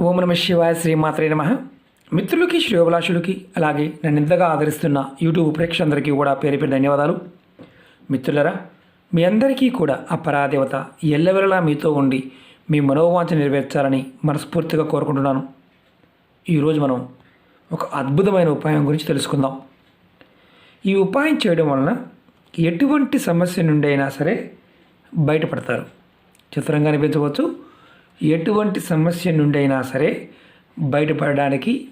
ఓం నమ శివాయ శ్రీమాత్రే నమ. మిత్రులకి శ్రేయోభిలాషులకి అలాగే నన్ను ఇంతగా ఆదరిస్తున్న యూట్యూబ్ ప్రేక్షకులందరికీ కూడా పేరు పేరు ధన్యవాదాలు. మిత్రులరా మీ అందరికీ కూడా అపరాదేవత ఎల్లవెలలా ఎల్లవెల్లలా మీతో ఉండి మీ మనోవాంఛ నెరవేర్చాలని మనస్ఫూర్తిగా కోరుకుంటున్నాను. ఈరోజు మనం ఒక అద్భుతమైన ఉపాయం గురించి తెలుసుకుందాం. ఈ ఉపాయం చేయడం వలన ఎటువంటి సమస్య నుండి అయినా సరే బయటపడతారు. చిత్రంగా అనిపించవచ్చు ఎటువంటి సమస్య నుండి అయినా సరే బయటపడడానికి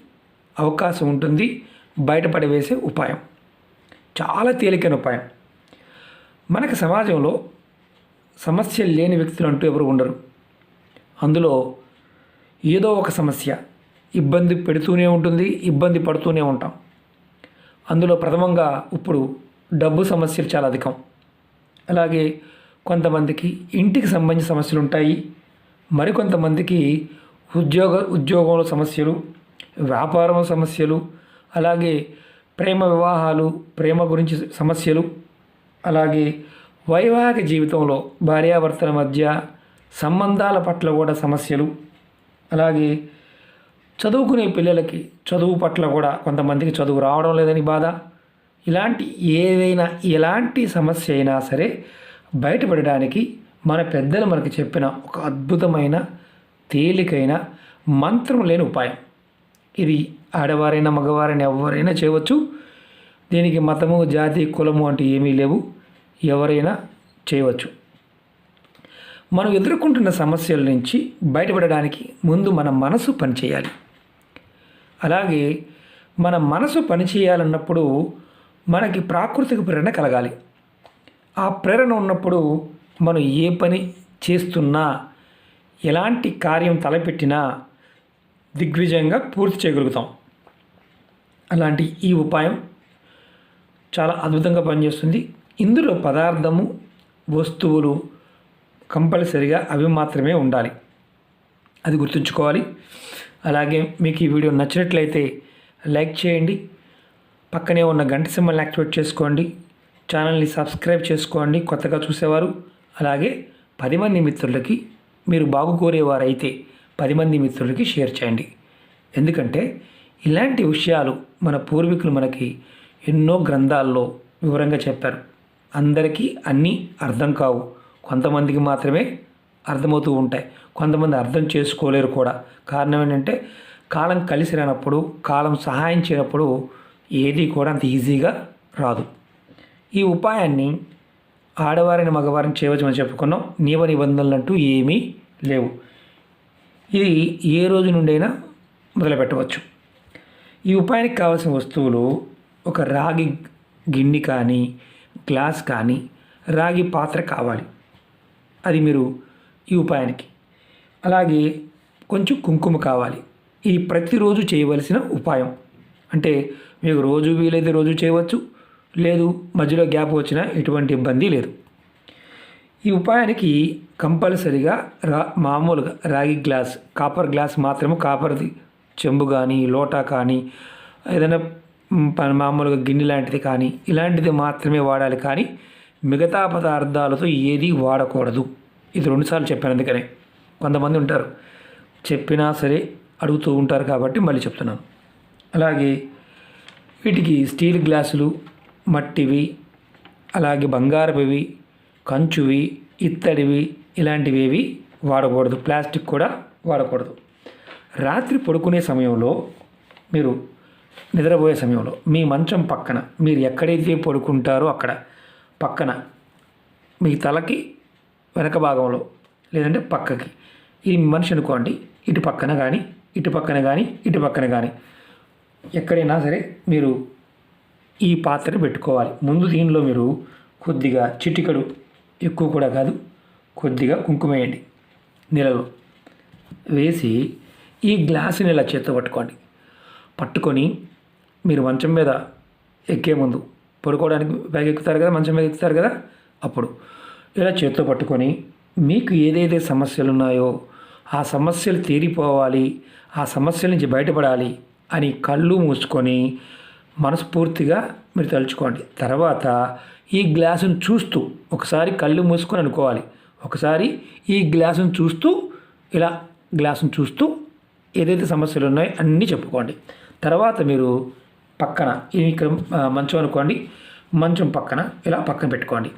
అవకాశం ఉంటుంది. బయటపడవేసే ఉపాయం. చాలా తేలికైన ఉపాయం. మనకి సమాజంలో సమస్యలు లేని వ్యక్తులు అంటూ ఎవరు ఉండరు. అందులో ఏదో ఒక సమస్య ఇబ్బంది పెడుతూనే ఉంటుంది ఇబ్బంది పడుతూనే ఉంటాం. అందులో ప్రథమంగా ఇప్పుడు డబ్బు సమస్యలు చాలా అధికం. అలాగే కొంతమందికి ఇంటికి సంబంధించిన సమస్యలు ఉంటాయి. మరికొంతమందికి ఉద్యోగ ఉద్యోగంలో సమస్యలు వ్యాపారం సమస్యలు అలాగే ప్రేమ వివాహాలు ప్రేమ గురించి సమస్యలు అలాగే వైవాహిక జీవితంలో భార్యాభర్తల మధ్య సంబంధాల పట్ల కూడా సమస్యలు అలాగే చదువుకునే పిల్లలకి చదువు పట్ల కూడా కొంతమందికి చదువు రావడం లేదని బాధ. ఇలాంటి ఏదైనా ఎలాంటి సమస్య అయినా సరే బయటపడడానికి మన పెద్దలు మనకి చెప్పిన ఒక అద్భుతమైన తేలికైన మంత్రం లేని ఉపాయం. ఇది ఆడవారైనా మగవారైనా ఎవరైనా చేయవచ్చు. దీనికి మతము జాతి కులము అంటూ ఏమీ లేవు. ఎవరైనా చేయవచ్చు. మనం ఎదుర్కొంటున్న సమస్యల నుంచి బయటపడడానికి ముందు మన మనసు పనిచేయాలి. అలాగే మన మనసు పనిచేయాలన్నప్పుడు మనకి ప్రాకృతిక ప్రేరణ కలగాలి. ఆ ప్రేరణ ఉన్నప్పుడు మనం ఏ పని చేస్తున్నా ఎలాంటి కార్యం తలపెట్టినా దిగ్విజయంగా పూర్తి చేయగలుగుతాం. అలాంటి ఈ ఉపాయం చాలా అద్భుతంగా పనిచేస్తుంది. ఇందులో పదార్థము వస్తువులు కంపల్సరిగా అవి మాత్రమే ఉండాలి. అది గుర్తుంచుకోవాలి. అలాగే మీకు ఈ వీడియో నచ్చినట్లయితే లైక్ చేయండి. పక్కనే ఉన్న గంట సింబల్ని యాక్టివేట్ చేసుకోండి. ఛానల్ని సబ్స్క్రైబ్ చేసుకోండి. కొత్తగా చూసేవారు అలాగే పది మంది మిత్రులకి మీరు బాగు కోరేవారైతే పది మంది మిత్రులకి షేర్ చేయండి. ఎందుకంటే ఇలాంటి విషయాలు మన పూర్వీకులు మనకి ఎన్నో గ్రంథాల్లో వివరంగా చెప్పారు. అందరికీ అన్నీ అర్థం కావు. కొంతమందికి మాత్రమే అర్థమవుతూ ఉంటాయి. కొంతమంది అర్థం చేసుకోలేరు కూడా. కారణం ఏంటంటే కాలం కలిసి రానప్పుడు కాలం సహాయం చేయనప్పుడు ఏది కూడా అంత ఈజీగా రాదు. ఈ ఉపాయాన్ని ఆడవారిని మగవారిని చేయవచ్చని చెప్పుకున్నాం. నియమ నిబంధనలు అంటూ ఏమీ లేవు. ఇది ఏ రోజు నుండైనా మొదలుపెట్టవచ్చు. ఈ ఉపాయానికి కావాల్సిన వస్తువులు ఒక రాగి గిన్నె కానీ గ్లాస్ కానీ రాగి పాత్ర కావాలి. అది మీరు ఈ ఉపాయానికి. అలాగే కొంచెం కుంకుమ కావాలి. ఇది ప్రతిరోజు చేయవలసిన ఉపాయం. అంటే మీకు రోజు వీలైతే రోజు చేయవచ్చు. లేదు మధ్యలో గ్యాప్ వచ్చినా ఎటువంటి ఇబ్బంది లేదు. ఈ ఉపాయానికి కంపల్సరిగా రా మామూలుగా రాగి గ్లాస్ కాపర్ గ్లాస్ మాత్రమే కాపర్ది చెంబు కానీ లోటా కానీ ఏదైనా మామూలుగా గిన్నె లాంటిది కానీ ఇలాంటిది మాత్రమే వాడాలి కానీ మిగతా పదార్థాలతో ఏది వాడకూడదు. ఇది రెండుసార్లు చెప్పాను అందుకనే. కొంతమంది ఉంటారు చెప్పినా సరే అడుగుతూ ఉంటారు కాబట్టి మళ్ళీ చెప్తున్నాను. అలాగే వీటికి స్టీల్ గ్లాసులు మట్టివి అలాగే బంగారపువి కంచువి ఇత్తడివి ఇలాంటివి ఏవి వాడకూడదు. ప్లాస్టిక్ కూడా వాడకూడదు. రాత్రి పడుకునే సమయంలో మీరు నిద్రపోయే సమయంలో మీ మంచం పక్కన మీరు ఎక్కడైతే పడుకుంటారో అక్కడ పక్కన మీ తలకి వెనక భాగంలో లేదంటే పక్కకి ఈ మనిషి అనుకోండి ఇటు పక్కన కానీ ఇటు పక్కన కానీ ఇటు పక్కన కానీ ఎక్కడైనా సరే మీరు ఈ పాత్రని పెట్టుకోవాలి. ముందు దీనిలో మీరు కొద్దిగా చిటికడు ఎక్కువ కూడా కాదు కొద్దిగా కుంకుమ వేయండి. నీళ్ళలో వేసి ఈ గ్లాసుని ఇలా చేత్తో పట్టుకోండి. పట్టుకొని మీరు మంచం మీద ఎక్కే ముందు పడుకోవడానికి బ్యాగ్ ఎక్కుతారు కదా మంచం మీద ఎక్కుతారు కదా అప్పుడు ఇలా చేత్తో పట్టుకొని మీకు ఏదైతే సమస్యలు ఉన్నాయో ఆ సమస్యలు తీరిపోవాలి ఆ సమస్యల నుంచి బయటపడాలి అని కళ్ళు మూసుకొని మనస్ఫూర్తిగా మీరు తలుచుకోండి. తర్వాత ఈ గ్లాసును చూస్తూ ఒకసారి కళ్ళు మూసుకొని అనుకోవాలి. ఒకసారి ఈ గ్లాసును చూస్తూ ఇలా గ్లాసును చూస్తూ ఏదైతే సమస్యలు ఉన్నాయో అన్నీ చెప్పుకోండి. తర్వాత మీరు పక్కన ఇక్కడ మంచం అనుకోండి. మంచం పక్కన ఇలా పక్కన పెట్టుకోండి.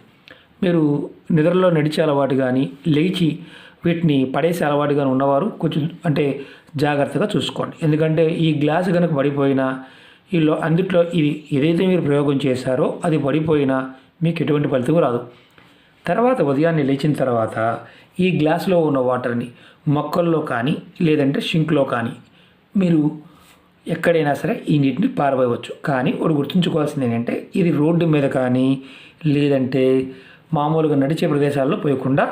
మీరు నిద్రలో నడిచే అలవాటు కానీ లేచి వీటిని పడేసే అలవాటు కానీ ఉన్నవారు కొంచెం అంటే జాగ్రత్తగా చూసుకోండి. ఎందుకంటే ఈ గ్లాస్ కనుక పడిపోయినా వీళ్ళు అందుట్లో ఇది ఏదైతే మీరు ప్రయోగం చేశారో అది పడిపోయినా మీకు ఎటువంటి ఫలితం రాదు. తర్వాత ఉదయాన్నే లేచిన తర్వాత ఈ గ్లాసులో ఉన్న వాటర్ని మొక్కల్లో కానీ లేదంటే షింక్లో కానీ మీరు ఎక్కడైనా సరే ఈ నీటిని పారబోయవచ్చు. కానీ ఒకటి గుర్తుంచుకోవాల్సింది ఏంటంటే ఇది రోడ్డు మీద కానీ లేదంటే మామూలుగా నడిచే ప్రదేశాల్లో పోయకుండా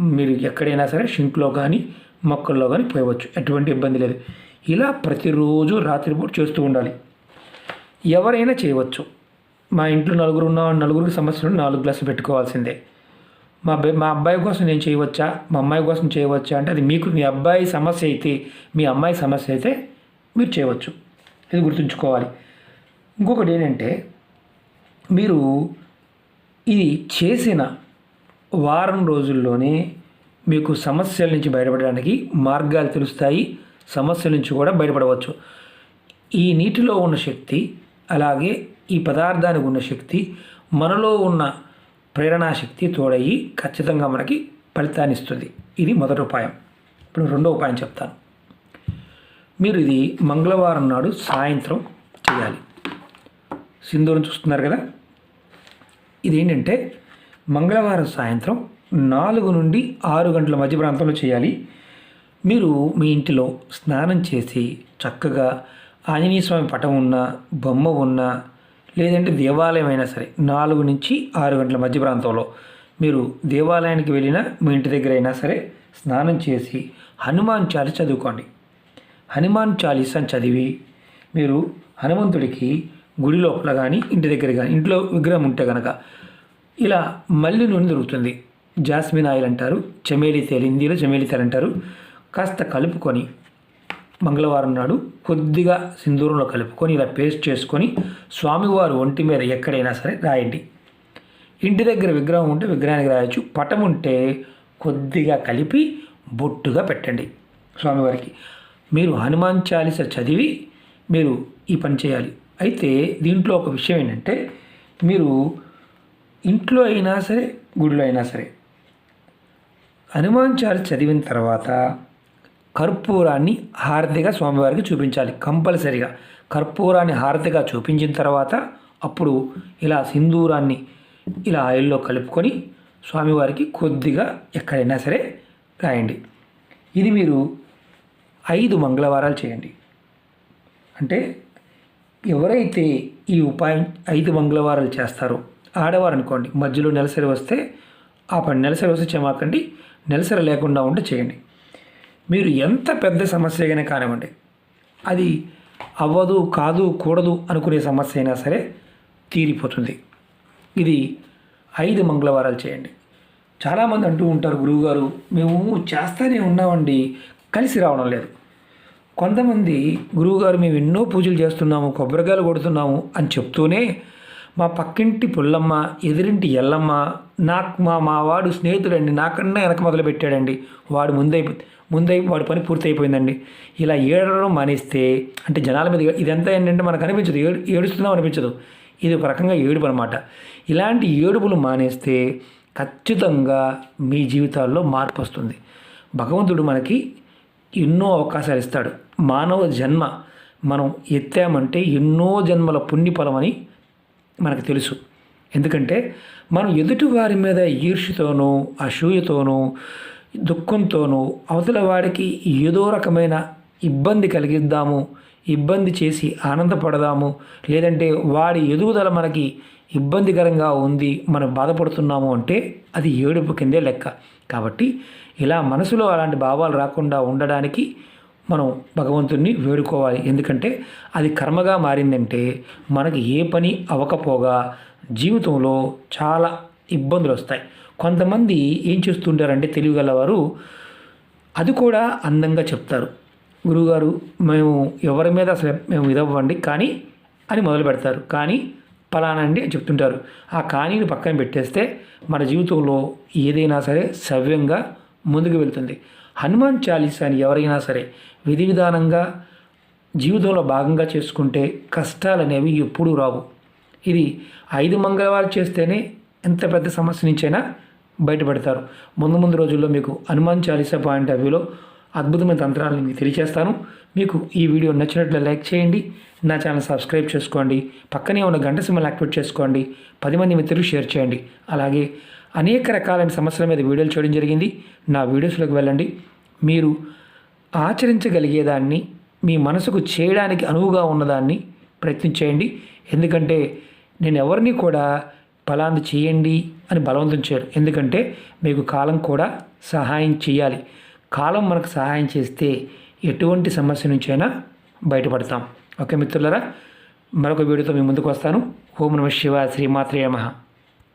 మీరు ఎక్కడైనా సరే షింక్లో కానీ మొక్కల్లో కానీ పోయవచ్చు. ఎటువంటి ఇబ్బంది లేదు. ఇలా ప్రతిరోజు రాత్రిపూట చేస్తూ ఉండాలి. ఎవరైనా చేయవచ్చు. మా ఇంట్లో నలుగురు ఉన్న నలుగురికి సమస్యలు నాలుగు గ్లాసులు పెట్టుకోవాల్సిందే. మా మా అబ్బాయి కోసం నేను చేయవచ్చా? మా అమ్మాయి కోసం చేయవచ్చా? అంటే అది మీకు మీ అబ్బాయి సమస్య అయితే మీ అమ్మాయి సమస్య అయితే మీరు చేయవచ్చు. ఇది గుర్తుంచుకోవాలి. ఇంకొకటి ఏంటంటే మీరు ఇది చేసిన వారం రోజుల్లోనే మీకు సమస్యల నుంచి బయటపడడానికి మార్గాలు తెలుస్తాయి. సమస్యల నుంచి కూడా బయటపడవచ్చు. ఈ నీటిలో ఉన్న శక్తి అలాగే ఈ పదార్థానికి ఉన్న శక్తి మనలో ఉన్న ప్రేరణా శక్తి తోడయ్యి ఖచ్చితంగా మనకి ఫలితాన్ని ఇస్తుంది. ఇది మొదటి ఉపాయం. ఇప్పుడు రెండో ఉపాయం చెప్తాను. మీరు ఇది మంగళవారం నాడు సాయంత్రం చేయాలి. సింధూరం చూస్తున్నారు కదా? ఇదేంటంటే మంగళవారం సాయంత్రం నాలుగు నుండి ఆరు గంటల మధ్య ప్రాంతంలో చేయాలి. మీరు మీ ఇంటిలో స్నానం చేసి చక్కగా ఆంజనేయ స్వామి పటం ఉన్న బొమ్మ ఉన్న లేదంటే దేవాలయం అయినా సరే నాలుగు నుంచి ఆరు గంటల మధ్య ప్రాంతంలో మీరు దేవాలయానికి వెళ్ళినా మీ ఇంటి దగ్గర అయినా సరే స్నానం చేసి హనుమాన్ చాలీస చదువుకోండి. హనుమాన్ చాలీసాని చదివి మీరు హనుమంతుడికి గుడి లోపల కానీ ఇంటి దగ్గర కానీ ఇంట్లో విగ్రహం ఉంటే కనుక ఇలా మల్లి నూనె దొరుకుతుంది. జాస్మిన్ ఆయిల్ అంటారు చమేలి తేలి హిందీలో చమేలి తేలి అంటారు. కాస్త కలుపుకొని మంగళవారం నాడు కొద్దిగా సింధూరంలో కలుపుకొని ఇలా పేస్ట్ చేసుకొని స్వామివారు ఒంటి మీద ఎక్కడైనా సరే రాయండి. ఇంటి దగ్గర విగ్రహం ఉంటే విగ్రహానికి రాయొచ్చు. పటం ఉంటే కొద్దిగా కలిపి బొట్టుగా పెట్టండి స్వామివారికి. మీరు హనుమాన్ చాలీస చదివి మీరు ఈ పని చేయాలి. అయితే దీంట్లో ఒక విషయం ఏంటంటే మీరు ఇంట్లో అయినా సరే గుడిలో అయినా సరే హనుమాన్ చాలీస చదివిన తర్వాత కర్పూరాన్ని హారతిగా స్వామివారికి చూపించాలి కంపల్సరిగా. కర్పూరాన్ని హారతిగా చూపించిన తర్వాత అప్పుడు ఇలా సింధూరాన్ని ఇలా ఆయిల్లో కలుపుకొని స్వామివారికి కొద్దిగా ఎక్కడైనా సరే రాయండి. ఇది మీరు ఐదు మంగళవారాలు చేయండి. అంటే ఎవరైతే ఈ ఉపాయం ఐదు మంగళవారాలు చేస్తారో ఆడవారు అనుకోండి మధ్యలో నెలసరి వస్తే ఆ పని నెలసరి వస్తే చెమాకండి నెలసరి లేకుండా ఉంటే చేయండి. మీరు ఎంత పెద్ద సమస్య అయినా కానివ్వండి అది అవ్వదు కాదు కూడదు అనుకునే సమస్య అయినా సరే తీరిపోతుంది. ఇది ఐదు మంగళవారాలు చేయండి. చాలామంది అంటూ ఉంటారు గురువుగారు మేము చేస్తానే ఉన్నామండి కలిసి రావడం లేదు. కొంతమంది గురువుగారు మేము ఎన్నో పూజలు చేస్తున్నాము కొబ్బరికాయలు కొడుతున్నాము అని చెప్తూనే మా పక్కింటి పుల్లమ్మ ఎదురింటి ఎల్లమ్మ నాకు మా మావాడు స్నేహితుడండి. నాకన్నా వెనక మొదలు పెట్టాడండి వాడు ముందై ముందై వాడి పని పూర్తి అయిపోయిందండి ఇలా ఏడవడం మానేస్తే అంటే జనాల మీద ఇదంతా ఏంటంటే మనకు అనిపించదు. ఏడు ఏడుస్తున్నాం అనిపించదు. ఇది ఒక రకంగా ఏడుపు అనమాట ఇలాంటి ఏడుపులు మానేస్తే ఖచ్చితంగా మీ జీవితాల్లో మార్పు వస్తుంది. భగవంతుడు మనకి ఎన్నో అవకాశాలు ఇస్తాడు. మానవ జన్మ మనం ఎత్తామంటే ఎన్నో జన్మల పుణ్యఫలమని మనకు తెలుసు. ఎందుకంటే మనం ఎదుటి వారి మీద ఈర్ష్యతోనూ అసూయతోనూ దుఃఖంతోనూ అవతల వాడికి ఏదో రకమైన ఇబ్బంది కలిగిద్దాము ఇబ్బంది చేసి ఆనందపడదాము లేదంటే వాడి ఎదుగుదల మనకి ఇబ్బందికరంగా ఉంది మనం బాధపడుతున్నాము అంటే అది ఏడుపు కిందే లెక్క. కాబట్టి ఇలా మనసులో అలాంటి భావాలు రాకుండా ఉండడానికి మనం భగవంతుణ్ణి వేడుకోవాలి. ఎందుకంటే అది కర్మగా మారిందంటే మనకి ఏ పని అవ్వకపోగా జీవితంలో చాలా ఇబ్బందులు వస్తాయి కొంతమంది ఏం చేస్తుంటారంటే తెలియగలవారు అది కూడా అందంగా చెప్తారు. గురువుగారు మేము ఎవరి మీద అసలు మేము ఇదవ్వండి కానీ అని మొదలు పెడతారు. కానీ పలానా అండి అని చెప్తుంటారు. ఆ కానీని పక్కన పెట్టేస్తే మన జీవితంలో ఏదైనా సరే సవ్యంగా ముందుకు వెళ్తుంది. హనుమాన్ చాలీసాని ఎవరైనా సరే విధి విధానంగా జీవితంలో భాగంగా చేసుకుంటే కష్టాలు అనేవి ఎప్పుడూ రావు. ఇది ఐదు మంగళవారం చేస్తేనే ఎంత పెద్ద సమస్య నుంచైనా బయటపడతారు. ముందు ముందు రోజుల్లో మీకు హనుమాన్ చాలీసా పాయింట్ ఆఫ్ వ్యూలో అద్భుతమైన తంత్రాలను మీకు తెలియజేస్తాను మీకు ఈ వీడియో నచ్చినట్లు లైక్ చేయండి. నా ఛానల్ సబ్స్క్రైబ్ చేసుకోండి. పక్కనే ఉన్న గంట సిమ్మలు యాక్టివేట్ చేసుకోండి. పది మంది మిత్రులు షేర్ చేయండి. అలాగే అనేక రకాలైన సమస్యల మీద వీడియోలు చేయడం జరిగింది. నా వీడియోస్లోకి వెళ్ళండి. మీరు ఆచరించగలిగేదాన్ని మీ మనసుకు చేయడానికి అనువుగా ఉన్నదాన్ని ప్రయత్నం చేయండి. ఎందుకంటే నేను ఎవరిని కూడా ఫలాంది చేయండి అని బలవంతం చేయరు ఎందుకంటే మీకు కాలం కూడా సహాయం చేయాలి. కాలం మనకు సహాయం చేస్తే ఎటువంటి సమస్య నుంచైనా బయటపడతాం. ఓకే మిత్రులరా మరొక వీడియోతో మీ ముందుకు వస్తాను. ఓం నమ శివ శ్రీమాత్రేయ నమః.